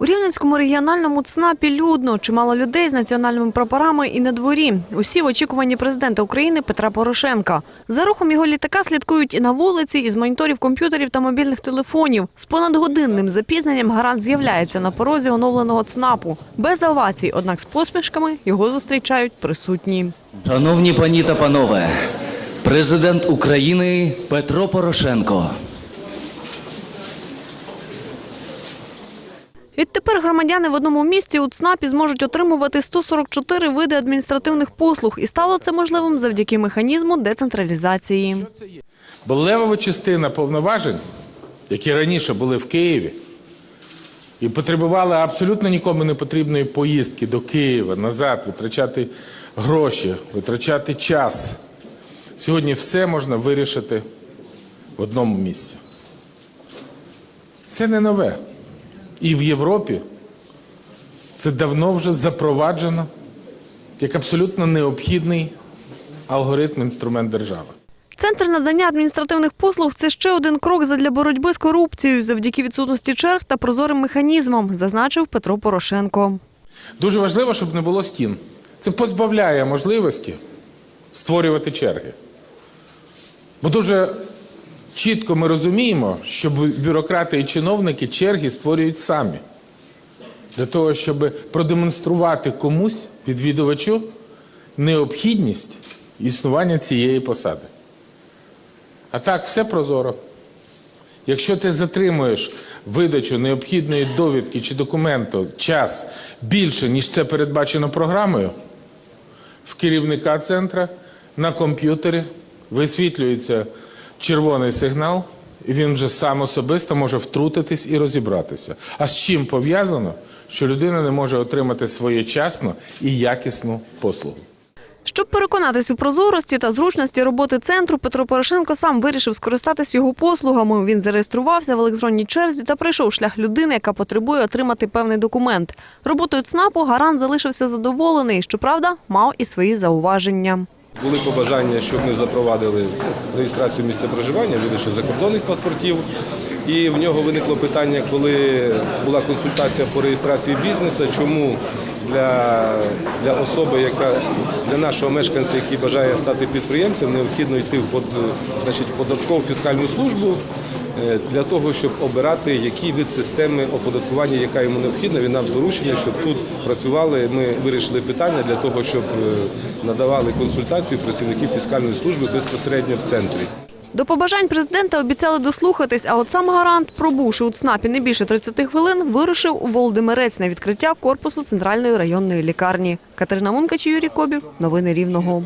У Рівненському регіональному ЦНАПі людно. Чимало людей з національними прапорами і на дворі. Усі в очікуванні президента України Петра Порошенка. За рухом його літака слідкують і на вулиці, і з моніторів комп'ютерів та мобільних телефонів. З понадгодинним запізненням гарант з'являється на порозі оновленого ЦНАПу. Без овацій, однак з посмішками його зустрічають присутні. Шановні пані та панове, президент України Петро Порошенко. Відтепер громадяни в одному місці у ЦНАПі зможуть отримувати 144 види адміністративних послуг. І стало це можливим завдяки механізму децентралізації. Бо левова частина повноважень, які раніше були в Києві, і потребували абсолютно нікому не потрібної поїздки до Києва, назад, витрачати гроші, витрачати час. Сьогодні все можна вирішити в одному місці. Це не нове. І в Європі це давно вже запроваджено як абсолютно необхідний алгоритм, інструмент держави. Центр надання адміністративних послуг це ще один крок задля боротьби з корупцією завдяки відсутності черг та прозорим механізмам, зазначив Петро Порошенко. Дуже важливо, щоб не було стін. Це позбавляє можливості створювати черги. Бо дуже чітко ми розуміємо, що бюрократи і чиновники черги створюють самі. Для того, щоб продемонструвати комусь, відвідувачу, необхідність існування цієї посади. А так, все прозоро. Якщо ти затримуєш видачу необхідної довідки чи документу час більше, ніж це передбачено програмою, в керівника центра на комп'ютері висвітлюється червоний сигнал, і він вже сам особисто може втрутитись і розібратися. А з чим пов'язано, що людина не може отримати своєчасну і якісну послугу? Щоб переконатись у прозорості та зручності роботи центру, Петро Порошенко сам вирішив скористатись його послугами. Він зареєструвався в електронній черзі та пройшов шлях людини, яка потребує отримати певний документ. Роботою ЦНАПу гарант залишився задоволений. Щоправда, мав і свої зауваження. Були побажання, щоб ми запровадили реєстрацію місця проживання, видачу закордонних паспортів. І в нього виникло питання, коли була консультація по реєстрації бізнесу, чому для, для особи, яка для нашого мешканця, який бажає стати підприємцем, необхідно йти в под, значить, податкову фіскальну службу для того, щоб обирати, який вид системи оподаткування, яка йому необхідна. Він нам доручення, щоб тут працювали. Ми вирішили питання для того, щоб е, надавали консультацію працівників фіскальної служби безпосередньо в центрі. До побажань президента обіцяли дослухатись, а от сам гарант, пробувши у ЦНАПі не більше 30 хвилин, вирушив у Володимирець на відкриття корпусу центральної районної лікарні. Катерина Мункач, Юрій Кобів. Новини Рівного.